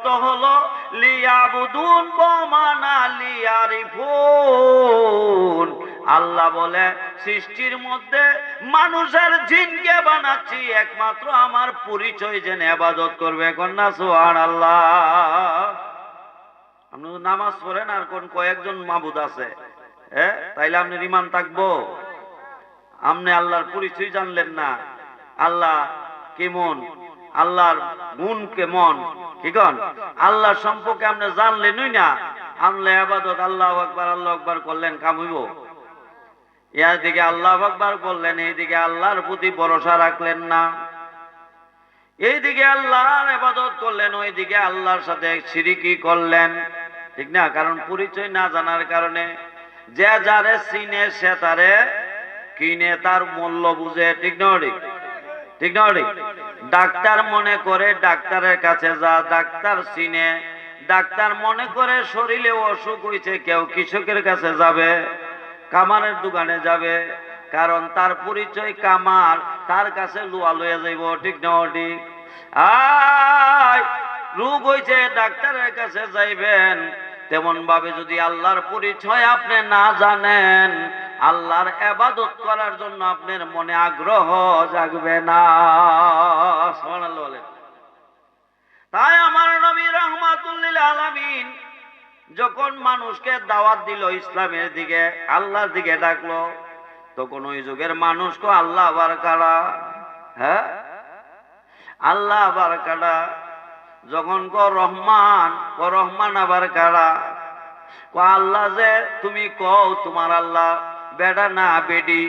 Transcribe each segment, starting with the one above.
অর্থ হলো, লিয়াবুদুন বমানা লিয়ারিফুন। আল্লাহ বলে, সৃষ্টির মধ্যে মানুষের জিনকে বানাচ্ছি, একমাত্র আমার পরিচয় জেনে আবাদত করবে কন্যা সোহান আল্লাহ আপনি নামাজ পড়েন, আর কোন কয়েকজন মাবুদ আছে? হ্যাঁ তাইলে আপনি রিমান থাকব? আপনি আল্লাহর পরিচয় জানলেন না। আল্লাহ কেমন? আল্লাহর গুণ কেমন কি কন? আল্লাহর সম্পর্কে আপনি জানলেনই না, আনলে আবাদত, আল্লাহ আকবার আল্লাহ আকবার করলেন কামিব ইয়ার দিকে আল্লাহ আকবার করলেন, এইদিকে আল্লাহর প্রতি ভরসা রাখলেন না। এইদিকে আল্লাহর আবাদত করলেন, ওইদিকে আল্লাহর সাথে সিরিকি করলেন। ঠিক না? কারণ পরিচয় না জানার কারণে যে যারে চিনে সে তারে কিনে, তার মূল্য বুঝে, ঠিক না, ঠিক? ঠিক না ডাক্তার মনে করে ডাক্তারের কাছে যা, ডাক্তার চিনে। ডাক্তার মনে করে শরীরে অসুখ হয়েছে কেউ কৃষকের কাছে যাবে, কামারের দোকানে যাবে, কারণ তার পরিচয় কামার, তার কাছে লুয়া লইয়া যাইব, ঠিক না ঠিক? রোগ হয়েছে ডাক্তারের কাছে যাইবেন। তেমন ভাবে যদি আল্লাহর পরিচয় আপনি না জানেন আল্লাহর এবাদত করার জন্য আপনার মনে আগ্রহ জাগবে না। তাই আমার নবী রহমাতুল্লিল আলামিন যখন মানুষকে দাওয়াত দিল ইসলামের দিকে, আল্লাহর দিকে ডাকলো, তখন ওই যুগের মানুষ মানুষকে আল্লাহ আবার কারা? হ্যাঁ? আল্লাহ আবার কারা? যখন ক, রহমান। ক, রহমান আবার কারা? ক, আল্লাহ যে তুমি কও, তোমার আল্লাহ বেডা না বেডি।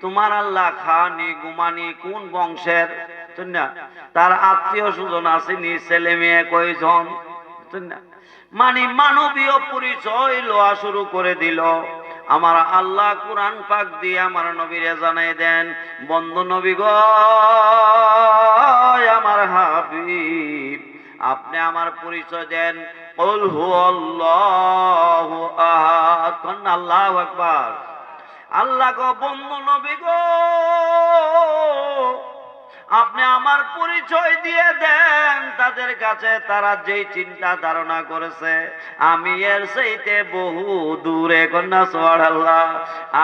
তোমার আল্লাহ খানি গুমানি কোন বংশের? তার আত্মীয় স্বজন আসেনি, ছেলে মেয়ে কয়জন? মানে মানবীয় পরিচয় লোয়া শুরু করে দিল। আমার আল্লাহ কোরআন পাক দিয়ে আমার নবীরে জানাই দেন, বন্ধু নবী গো, আমার হাবিব, আপনি আমার পরিচয় দেন। কন আকবার। আল্লাহ গো বন্ধু নবী গো, আপনি আমার পরিচয় দিয়ে দেন, তাদের কাছে তারা যেই চিন্তা ধারণা করেছে, আমি এর সেইতে বহু দূরে কন্যা সোয়ার আল্লাহ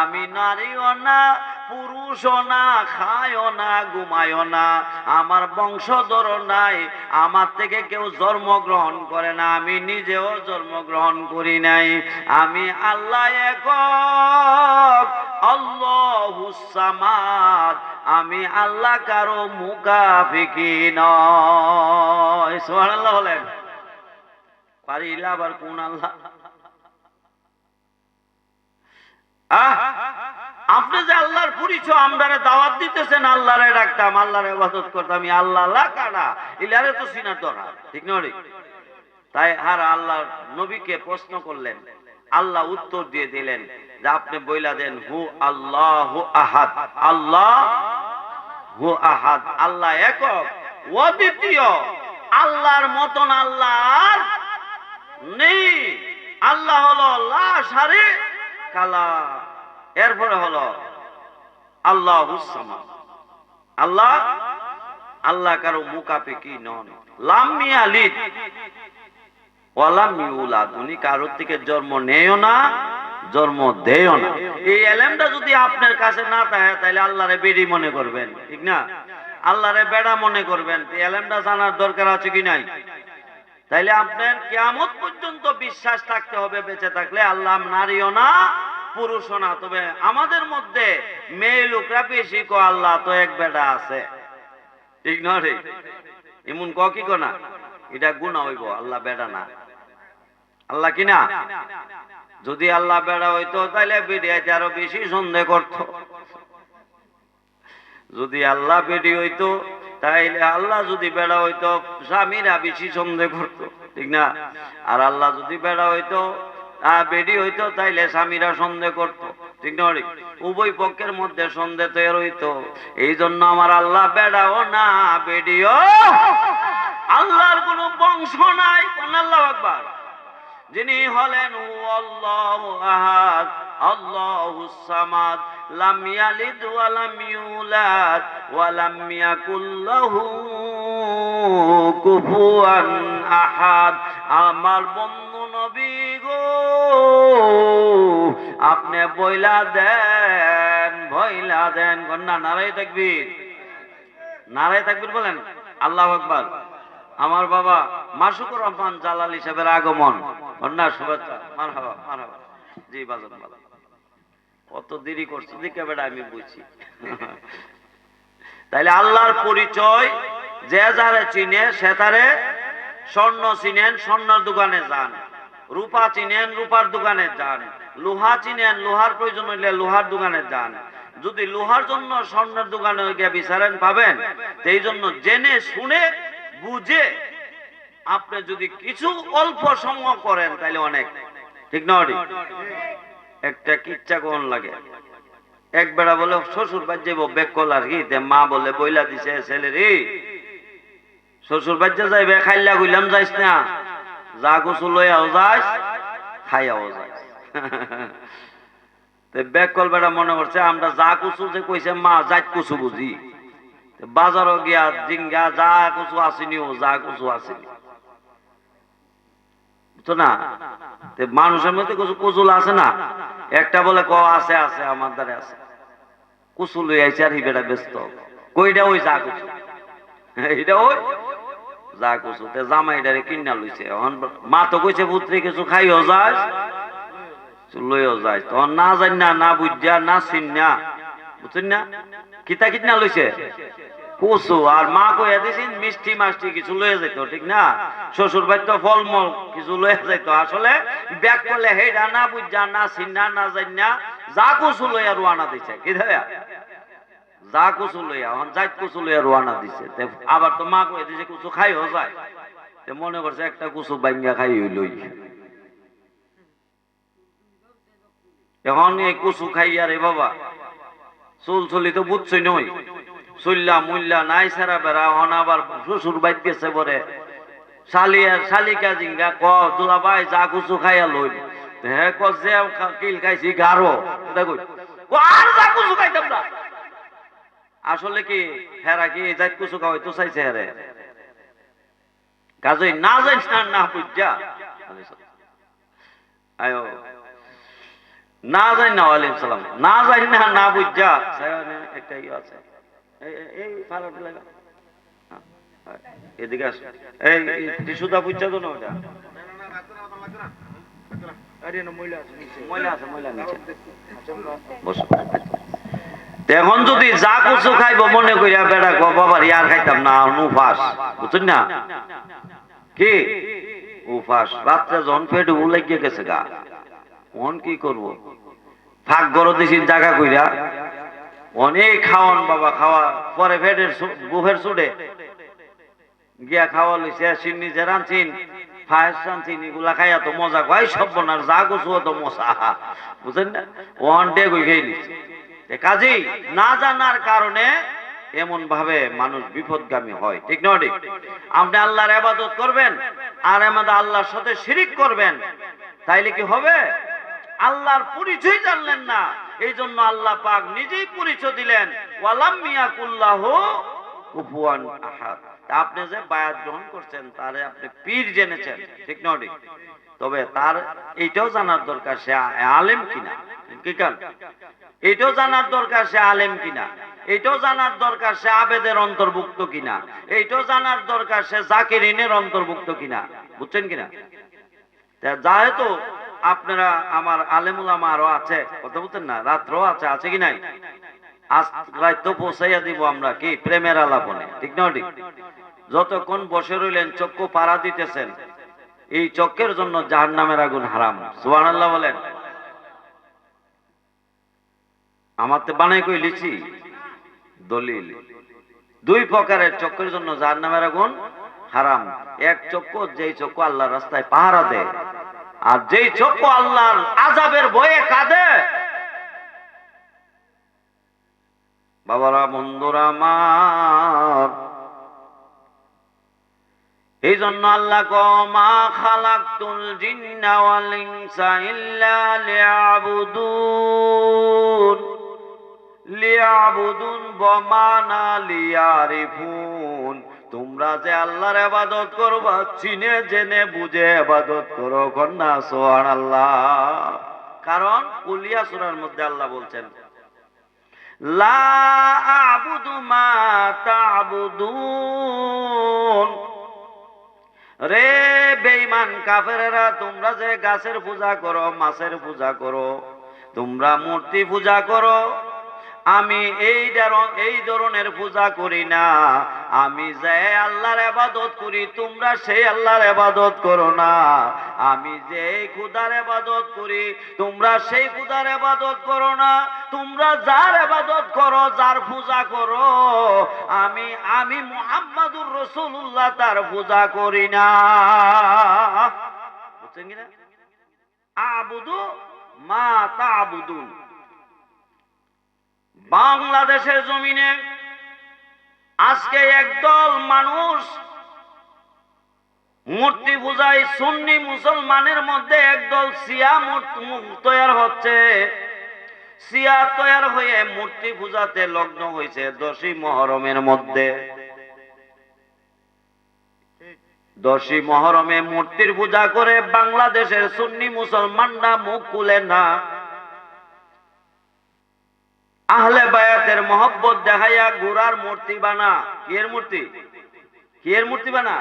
আমি নারীও না পুরুষও না, খায়ও না, ঘুমায়ও না, আমার বংশধর নাই, আমার থেকে কেউ জন্মগ্রহণ করে না, আমি নিজেও জন্মগ্রহণ করি নাই, আমি আল্লাহ একক আমি আল্লাহ কারও মুকাফিকি নয়। সুবহানাল্লাহ বলেন। পারিলা আবার কোন আল্লাহ? আপনি যে আল্লাহর পরিচয় আমরারে দাওয়াত দিতেছেন, আল্লাহরে ডাকতাম, আল্লাহরে ইবাদত করতাম আল্লাহ আল্লাহ ইলারে তো সিনার দরকার ঠিক না তাই আর আল্লাহ নবীকে প্রশ্ন করলেন, আল্লাহ উত্তর দিয়ে দিলেন যে আপনি বইলা দেন, হু আল্লাহ হু আহাদ, আল্লাহ হু আহাদ, আল্লাহ একক, অদ্বিতীয়, আল্লাহর মতন আল্লাহ নেই। আল্লাহ হলো লা সারে কালা এরপরে হলো আল্লাহ আল্লাহ? আল্লাহ কারও মুকাপে কি নন। লাম্মিয়া লিদ ওয়ালাম ইউলাদ। উনি কারোর থেকে জন্ম নেয়ও না, জন্ম দেয়ও না। এই এলেমটা যদি আপনার কাছে না থাকে, তাহলে আল্লাহরে বেড়ি মনে করবেন, ঠিক না? আল্লাহরে বেড়া মনে করবেন। এলেমটা জানার দরকার আছে কি নাই? তাইলে আপনার কেয়ামত পর্যন্ত বিশ্বাস থাকতে হবে, বেঁচে থাকলে আল্লাহ নারীও না, পুরুষও না। তবে আমাদের মধ্যে মেয়ে লোকরা বেশি কো আল্লাহ তো এক বেটা আছে। ঠিক না রে? এমন ক কি কো না? এটা গুণা হইব, আল্লাহ বেটা না। আল্লাহ কি না? যদি আল্লাহ বেড়া হইতো তাহলে বেডিয়াতে আরও বেশি সন্দেহ করত। যদি আল্লাহ বেডি হইতো, তাইলে আল্লাহ যদি বেড়া হইতো, স্বামীরা বেশি সন্দেহ করত। ঠিক না? আর আল্লাহ যদি বেড়া হইতো বেডি হইতো, তাইলে স্বামীরা সন্দেহ করত, ঠিক না উভয় পক্ষের মধ্যে সন্দেহ তৈরি হইতো। এই জন্য আমার আল্লাহ বেড়াও না, বেডিও আল্লাহর কোন বংশ নাই আল্লাহ আকবার। যিনি হলেন আল্লাহু আহাদ আল্লাহুস সামাদ, লাম ইয়ালিদ ওয়া লাম ইউলাদ, ওয়া লাম ইয়াকুল লাহু কুফুয়ান আহাদ। আমার বন্ধু নবী গো, আপনি বইলা দেন বইলা দেন। কন্যা নারাই তাকবীর। নারাই তাকবীর বলেন? আল্লাহ আকবার। আমার বাবা মাসুকুর রহমান জালাল হিসেবের আগমন। কন্যা শুভেচ্ছা। মারহাবা মারহাবা। জি, বাজান বাজান। কত দেরি করছ দিকে বেড়া আমি বুঝছি। তাইলে আল্লাহর পরিচয় যে যারে চিনে, সে তারে স্বর্ণ চিনেন, স্বর্ণের দোকানে যান। রূপা চিনেন, রূপার দোকানে যান। লোহা চিনেন, লোহার প্রয়োজন হইলে লোহার দোকানে যান। যদি লোহার জন্য স্বর্ণের দোকানে গিয়ে বিচারেন পাবেন এই জন্য জেনে শুনে বুঝে আপনি যদি কিছু অল্প সময় করেন তাহলে অনেক। ঠিক না? একটা কিচ্ছা কোন লাগে। এক বেড়া বলে, শ্বশুর যাইব, বেকল আর কি? মা বলে, বইলা দিছে ছেলে রে শ্বশুর বাদ যাইবে, খাইলা গুইলাম যাইস না। যা কিছু লইয়াও যাইস, খাইয়াও যাইস। তে মনে করছে, আমরা যা যে মা বুঝি। বাজারও গিয়া জিঙ্গা, যা ও, যা বুঝছ না? মানুষের মধ্যে কিছু কুচুল আছে না? একটা বলে ক, আছে আছে, আমার দ্বারা আছে। কুচুল আইছে আর হিবেটা ব্যস্ত। কইটা ওই যা কুচু এইটা ওই? যা কুচু তে লইছে। এখন মা তো কইছে, পুত্রে, কিছু খাইও যাস? লইও যাস। তখন না জান না না বুঝা না চিন না বুঝছেন না? কিতা কিনা লইছে? কুসু আর মা কইয়া দিছেন, মিষ্টি মাষ্টি কিছু লয়ে যেত ঠিক না? শ্বশুর বাড়ি তো ফলমূল কিছু লয়ে যেত আসলে ব্যাগ করলে হেডা না বুঝা না চিন্না না যা কুসু লইয়া রোয়ানা দিছে। কি ধরে? যা কুচু লইয়া এখন যাই কুচু লইয়া রোয়ানা দিছে। আবার তো মা কয়ে দিছে, কুচু খাইও যায়। মনে করছে একটা কচু বাঙ্গা খাই লই এখন এই কুচু বাবা, চুল চুলি তো বুঝছই নই মুল্লা নাই সারা বেড়া হন আবার শ্বশুর বাইত গেছে পরে শালিয়া শালিকা জিঙ্গা ক দুলা ভাই যা কুচু খাইয়া লই হে ক যে কিল খাইছি গারো ও আর যা কুচু খাইতাম না। আসলে কি? হেরা কি যাই কুচু খাওয়াই তো চাইছে হেরে। কাজই না যাই না না বুঝা। আয়ো। না যাই না আলাইহিস সালাম। না যাই না না বুঝা। একটা ইয়ে আছে। এই লাগা। হ্যাঁ, এদিকে আস। এই বুঝছা তো না ওটা। ময়লা আছে ময়লা নিচে বসো। এখন যদি যা কিছু খাইব, মনে করিয়া বেড়া গো বাবার ইয়ার খাইতাম না উফাস বুঝছেন না? কি? উফাস। রাত্রে যখন পেট উলাইগে গেছে গা মন কি করব? ফাঁক গরো দিছি জায়গা কইরা। অনেক খাওয়ান বাবা, খাওয়া। পরে ফেটের বুফের সুডে গিয়া খাওয়া লইছে, সিন্নি যে রাঁচিন ফায়াস রাঁচিন এগুলা খাইয়া তো মজা, কয় সব বনার যা গুছু তো মজা। বুঝেন না? ওয়ান ডে কই খেয়ে কাজেই না জানার কারণে এমন ভাবে মানুষ বিপদগামী হয়, ঠিক না ঠিক? আপনি আল্লাহর আবাদত করবেন আর আমাদের আল্লাহর সাথে শিরিক করবেন, তাইলে কি হবে? আল্লাহর পরিচয় জানলেন না এই জন্য আল্লাহ পাক নিজেই পরিচয় দিলেন, ওয়ালাম মিয়াকুল্লাহ কুফুয়ান আহাদ। আপনি যে বায়াত গ্রহণ করছেন, তারে আপনি পীর জেনেছেন, ঠিক না ঠিক? তবে তার এইটাও জানার দরকার, সে আলেম কিনা? এটাও জানার দরকার, সে আলেম কিনা? এটাও জানার দরকার, সে আবেদের অন্তর্ভুক্ত কিনা? এইটাও জানার দরকার, সে জাকিরিনের অন্তর্ভুক্ত কিনা? বুঝছেন কিনা? যেহেতু আপনারা, আমার আলেমুলামা আরও আছে, কথা বলতেন না? রাত্রও আছে আছে কি নাই? আজ পৌঁছাইয়া দিব আমরা, কি প্রেমের আলাপনে, ঠিক না ঠিক? যতক্ষণ বসে রইলেন, চক্ষু পাড়া দিতেছেন, এই চক্কের জন্য জাহান নামের আগুন হারাম বলেন। আমার তো বানাই কই লিছি দলিল। দুই প্রকারের চক্রের জন্য যার নামের আগুন হারাম। এক চক্র যেই চক্র আল্লাহর রাস্তায় পাহারা দেয়, আর যেই চক্র আল্লাহর আজাবের ভয়ে কাঁদে বাবারা, বন্ধুরা আমার। এই জন্য আল্লাহ ওয়াল ইনসা ইল্লা লিয়াবুদুন। তোমরা যে আল্লাহর আবাদত করবা চিনে, জেনে, বুঝে আবাদত করো, কন্যা সোহান আল্লাহ কারণ উলিয়া সুরার মধ্যে আল্লাহ বলছেন লা আবুদু মা তা'বুদুন। রে বেঈমান কাফেরেরা, তোমরা যে গাছের পূজা করো, মাছের পূজা করো, তোমরা মূর্তি পূজা করো আমি এই এই ধরনের পূজা করি না। আমি যে আল্লাহর আবাদত করি, তোমরা সেই আল্লাহর আবাদত করো না। আমি যে খুদার আবাদত করি, তোমরা সেই খুদার আবাদত করো না। তোমরা যার আবাদত করো, যার পূজা করো, আমি আমি মুহাম্মাদুর রসুল্লাহ তার পূজা করি না। বুঝছেন কিনা আবুদু মা তাবুদুন। বাংলাদেশের জমিনে আজকে একদল মানুষ মূর্তি পূজায় সুন্নি মুসলমানের মধ্যে একদল সিয়া তৈরি হচ্ছে। সিয়া তৈরি হয়ে মূর্তি পূজাতে লগ্ন হয়েছে দশী মহরমের মধ্যে। দশী মহরমে মূর্তির পূজা করে বাংলাদেশের সুন্নি মুসলমানরা মুখ খুলে না। আহলে বায়াতের মহব্বত দেখাইয়া গুড়ার মূর্তি বানা। কিয়ের মূর্তি? কিয়ের মূর্তি বানা?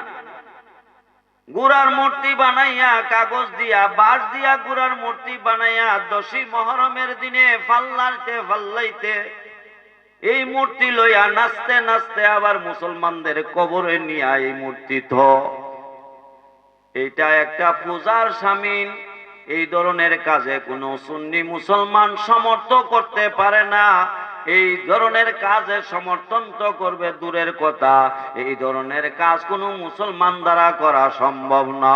গুড়ার মূর্তি বানাইয়া কাগজ দিয়া, বাঁশ দিয়া গুড়ার মূর্তি বানাইয়া দশী মহরমের দিনে ফাল্লাইতে ফাল্লাইতে এই মূর্তি লইয়া নাচতে নাচতে আবার মুসলমানদের কবরে নিয়া এই মূর্তি থ। এটা একটা পূজার সামিল এই ধরনের কাজে কোনো সুন্নি মুসলমান সমর্থ করতে পারে না। এই ধরনের কাজে সমর্থন তো করবে দূরের কথা। এই ধরনের কাজ কোনো মুসলমান দ্বারা করা সম্ভব না।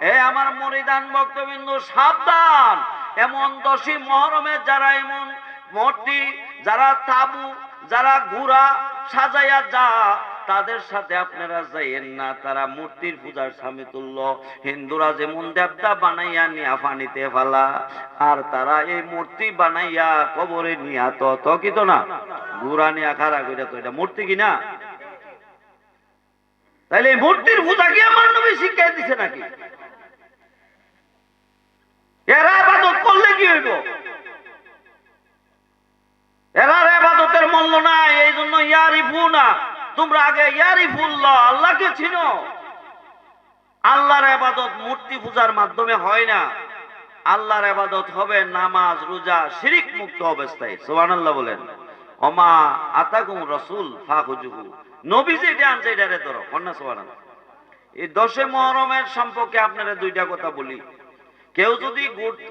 এ আমার মরিদান ভক্তবিন্দু, সাবধান। এমন দশী মহরমে যারা এমন মূর্তি, যারা তাবু, যারা ঘুরা সাজাইয়া যা তাদের সাথে আপনারা যাইয়েন না, তারা মূর্তির পূজার স্বামী তুল্য। হিন্দুরা যেমন দেবতা বানাইয়া নিয়া পানিতে ফেলা, আর তারা এই মূর্তি বানাইয়া কবরে নিয়া তো তো কি তো না। গুড়া নিয়া খারা কইরা তো এটা মূর্তি কিনা তাইলে এই মূর্তির পূজা কি আমার নবী শিক্ষা দিছে নাকি? এরা আবাদত করলে কি হইব? এরার আবাদতের মূল্য নাই এই জন্য ইয়ারিফু না তোমরা আগে ইয়ারিফুল্লাহ, আল্লাহকে চিনো। আল্লাহর আবাদত মূর্তি পূজার মাধ্যমে হয় না। আল্লাহর আবাদত হবে নামাজ, রোজা, শিরিক মুক্ত অবস্থায়, সুবহানাল্লাহ বলেন। ওমা আতাকুম রাসূল ফাহুজুহু নবী যেটা আনছে এটারে ধরো কন্যা সুবহানাল্লাহ? এই দশে মহরমের সম্পর্কে আপনারা দুইটা কথা বলি। কেউ যদি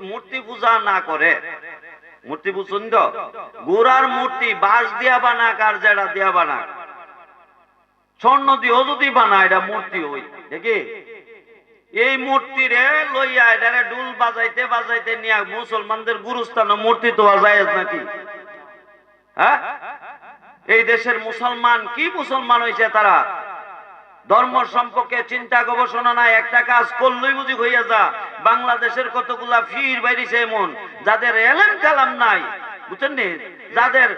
মূর্তি পূজা না করে, মূর্তি তো গোড়ার মূর্তি বাঁশ দিয়া বানাক আর যেটা দিয়া বানাক। স্বর্ণ দিয়েও যদি বানা, এটা মূর্তি হই দেখি? এই মূর্তি রে লইয়া এটারে ডুল বাজাইতে বাজাইতে নিয়ে মুসলমানদের গুরুস্থান মূর্তি তো যায় নাকি? হ্যাঁ? এই দেশের মুসলমান, কি মুসলমান হয়েছে তারা? ধর্ম সম্পর্কে চিন্তা গবেষণা নাই, একটা কাজ করলেই বুঝি হইয়া যা। বাংলাদেশের কতগুলা ফির বাইরেছে এমন, যাদের এলেন কালাম নাই, বুঝছেন যাদের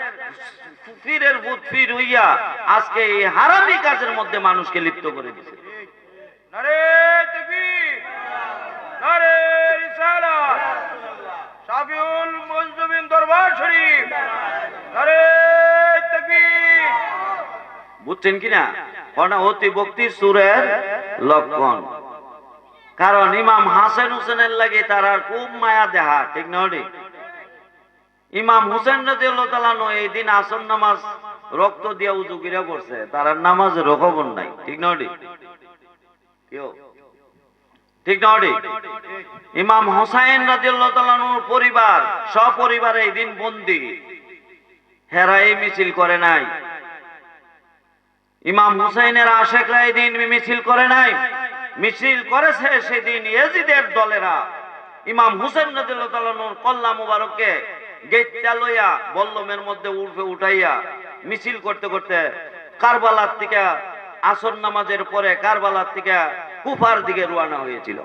ফিরের ভূত ফির হইয়া আজকে এই হারামি কাজের মধ্যে মানুষকে লিপ্ত করে দিছে। দরবার শরীফ বুঝছেন কিনা? কনা অতি ভক্তির সুরের লক্ষণ। কারণ ইমাম হাসান হুসেনের লাগে তারা খুব মায়া দেহা ঠিক না ঠিক? ইমাম হুসেন রাদিয়াল্লাহু তাআলা এই দিন আসর নামাজ রক্ত দিয়া উজু কিরা করছে। তার নামাজের খবর নাই। ঠিক না ঠিক ঠিক না ঠিক ইমাম হোসাইন রাদিয়াল্লাহু তাআলা পরিবার, সপরিবারে এই দিন বন্দী। হেরাই মিছিল করে নাই। ইমাম হুসাইনের আশেকরা এই দিন মিছিল করে নাই। মিছিল করেছে সেদিন ইয়েজিদের দলেরা। ইমাম হুসেন রাদিয়াল্লাহু কল্লা মুবারককে গেটটা লইয়া বল্লমের মধ্যে উঠে উঠাইয়া মিছিল করতে করতে কারবালার থেকে আসর নামাজের পরে কারবালার থেকে কুফার দিকে রওনা হয়েছিল।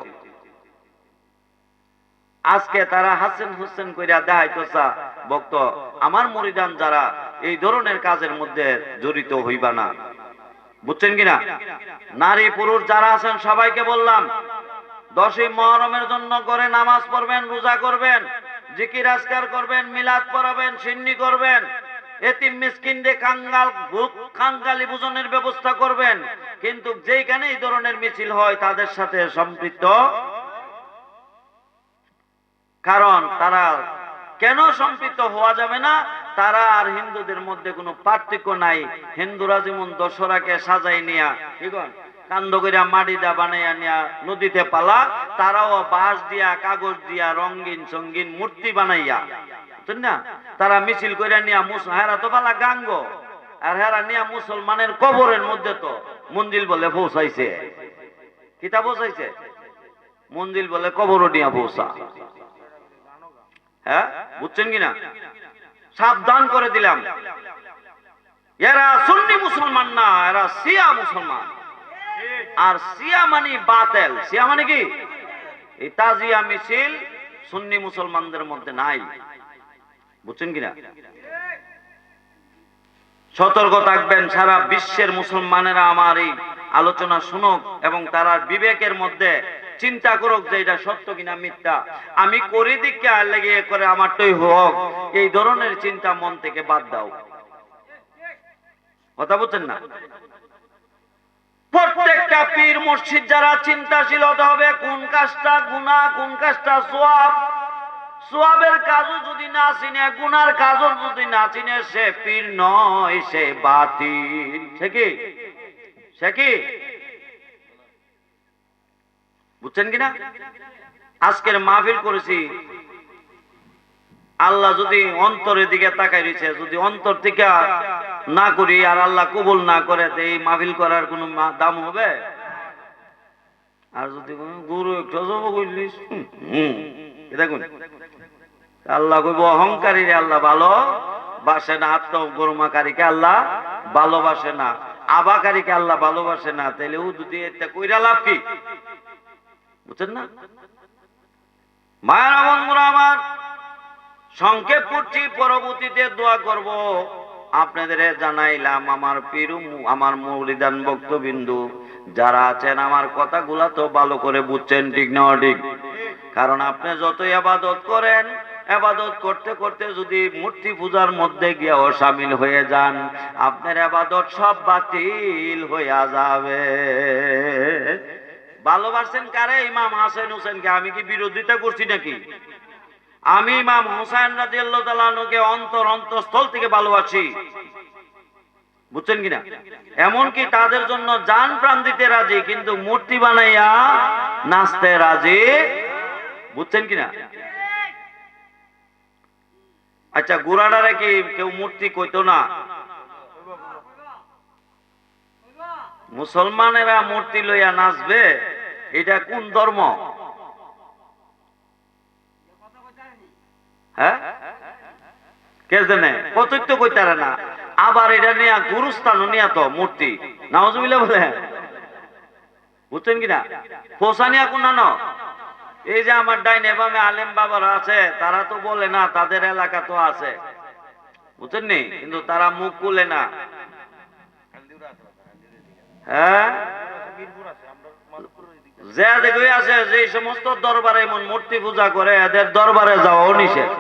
আজকে তারা হাসেন হুসেন কইরা দেখাইতেছা, ভক্ত, আমার মরিদান যারা এই ধরনের কাজের মধ্যে জড়িত হইবা না। বুঝছেন কিনা? নারী পুরুষ যারা আছেন, সবাইকে বললাম, দশই মহরমের জন্য করে নামাজ পড়বেন, রোজা করবেন। জিকির আজকার করবেন, মিলাদ পড়াবেন, সিন্নি করবেন, এতিম মিসকিনদের কাঙ্গাল ভূত কাঙ্গালি পূজনের ব্যবস্থা করবেন, কিন্তু যেইখানে এই ধরনের মিছিল হয়, তাদের সাথে সম্পৃক্ত। কারণ তারা কেন সম্পৃক্ত হওয়া যাবে না? তারা আর হিন্দুদের মধ্যে কোনো পার্থক্য নাই। হিন্দুরা যেমন দশরাকে সাজাই নিয়া ঠিক আছে? কান্দ করিয়া মাটি দা বানাইয়া নিয়া নদীতে পালা, তারাও বাঁশ দিয়া, কাগজ দিয়া, রঙিন সঙ্গিন মূর্তি বানাইয়া। না? তারা মিছিল করিয়া নিয়া মুস হেরা তো পালা গাঙ্গ, আর হেরা নিয়া মুসলমানের কবরের মধ্যে তো মন্দির বলে পৌঁছাইছে। কিতা পৌঁছাইছে? মন্দির বলে কবরও নিয়া পৌঁছা। হ্যাঁ? বুঝছেন কিনা? সাবধান করে দিলাম। এরা সুন্নি মুসলমান না, এরা সিয়া মুসলমান। আর সিয়া মানে বাতেল। সিয়া মানে কি? এই তাজিয়া মিছিল সুন্নি মুসলমানদের মধ্যে নাই। বুঝছেন কিনা? সতর্ক থাকবেন, সারা বিশ্বের মুসলমানেরা আমার এই আলোচনা শুনুক এবং তারা বিবেকের মধ্যে চিন্তা করুক যে এটা সত্য কিনা মিথ্যা। আমি করি দিকে আর লেগে করে আমারটাই হোক। এই ধরনের চিন্তা মন থেকে বাদ দাও। কথা বলছেন না? প্রত্যেকটা পীর মসজিদ যারা চিন্তাশীল হতে হবে, কোন কাজটা গুণা কোন কাজটা সোয়াব? সোয়াবের কাজও যদি না চিনে, গুনার কাজও যদি না চিনে, সে পীর নয়, সে বাতিল। সে কি? সে কি? বুঝছেন কিনা? আজকের মাহফিল করেছি। আল্লাহ যদি অন্তরের দিকে তাকাই রয়েছে, যদি অন্তর থেকে না করি আর আল্লাহ কবুল না করে এই মাহফিল করার কোনো দাম হবে? আর যদি গুরু একটু আল্লাহ কইব, অহংকারী রে আল্লাহ, ভালো বাসে না, আত্ম গরমাকারীকে আল্লাহ ভালোবাসে না, আবাকারীকে আল্লাহ ভালোবাসে না তাহলে ও যদি এটা কইরা লাভ কি? বুঝছেন না? মায়ের আমার, সংক্ষেপ করছি, পরবর্তীতে দোয়া করব। আপনাদের জানাইলাম আমার পিরু আমার মৌলিদান ভক্তবিন্দু। যারা আছেন, আমার কথাগুলা তো ভালো করে বুঝছেন, ঠিক না ঠিক কারণ আপনি যতই আবাদত করেন, আবাদত করতে করতে যদি মূর্তি পূজার মধ্যে গিয়েও সামিল হয়ে যান, আপনার আবাদত সব বাতিল হইয়া যাবে। ভালোবাসেন কারে? ইমাম হাসেন হোসেনকে। আমি কি বিরোধিতা করছি নাকি? আমি ইমাম হোসেন রাজিয়াল্লাহু তাআলাকে অন্তর অন্তঃস্থল থেকে ভালোবাসি। বুঝছেন কিনা? এমনকি তাদের জন্য জান প্রাণ দিতে রাজি, কিন্তু মূর্তি বানাইয়া নাচতে রাজি। বুঝছেন কিনা? আচ্ছা গুড়াডারে কি কেউ মূর্তি কইতো না? মুসলমানেরা মূর্তি লইয়া নাচবে? এটা কোন ধর্ম? হ্যাঁ? কে আবার এটা গুরুস্থান তো মূর্তি। কিনা? কোন এই যে আমার আলেম বাবারা আছে, তারা তো বলে না, তাদের এলাকা তো আছে। বুঝছেন নি? কিন্তু তারা মুখ খুলে না। হ্যাঁ? যে সমস্ত দরবারে এমন মূর্তি পূজা করে, এদের দরবারে যাওয়াও নিষেধ।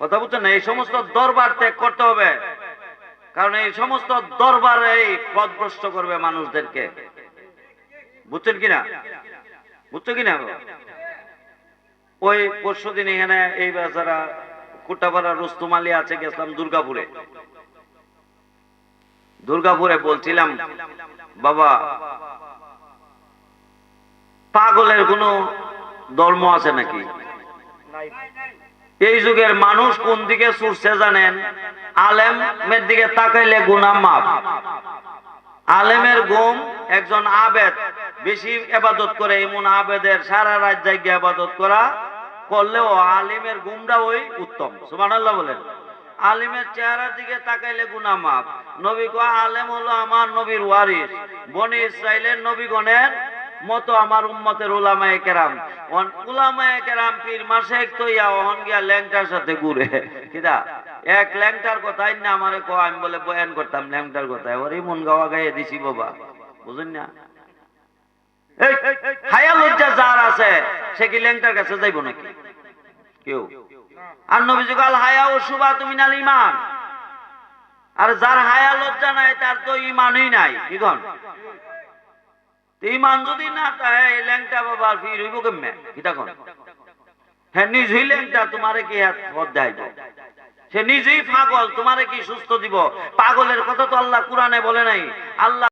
কথা বুঝছেন এই সমস্ত দরবার ত্যাগ করতে হবে। কারণ এই সমস্ত দরবারে পদভ্রষ্ট করবে মানুষদেরকে। বুঝছেন কিনা বুঝছ কিনা ওই পরশু দিন এখানে এই বেচারা কুটাপাড়া রুস্তুমালি আছে গেছিলাম দুর্গাপুরে। দুর্গাপুরে বলছিলাম, বাবা, পাগলের কোনো ধর্ম আছে নাকি? এই যুগের মানুষ কোন দিকে ছুটছে জানেন? আলেমের দিকে তাকাইলে মাপ আলেমের গুম একজন আবেদ। বেশি এবাদত করে এমন আবেদের সারা রাত জায়গা এবাদত করা করলেও আলিমের গুমটা ওই উত্তম। সুবহানাল্লাহ বলেন। আলিমের চেহারার দিকে তাকাইলে গুনা মাপ নবী কো আলেম হলো আমার নবীর ওয়ারিস। বনি ইসরাইলের নবীগণের মতো আমার উম্মতের উলামায়ে কেরাম। উলামায়ে কেরাম পীর মাসে তো ইয়া ওহন গিয়া ল্যাংটার সাথে ঘুরে। কিদা এক ল্যাংটার কথাই না আমারে কো আমি বলে বয়ান করতাম ল্যাংটার কথা ওর মন গাওয়া গাইয়ে দিছি বাবা। বুঝুন না? হায়া লজ্জা যার আছে, সে কি ল্যাংটার কাছে যাইব নাকি? কেউ? আর কাল হায়া ও তুমি নাল ইমান আর যার হায়া লজ্জা নাই, তার তো ইমানই নাই। তো ইমান যদি না এই ল্যাংটা বাবা ফির হইব কেমনে? হ্যাঁ ল্যাংটা তোমারে কি দেখাইব সে নিজেই পাগল, তোমারে কি সুস্থ দিব? পাগলের কথা তো আল্লাহ কোরআনে বলে নাই। আল্লাহ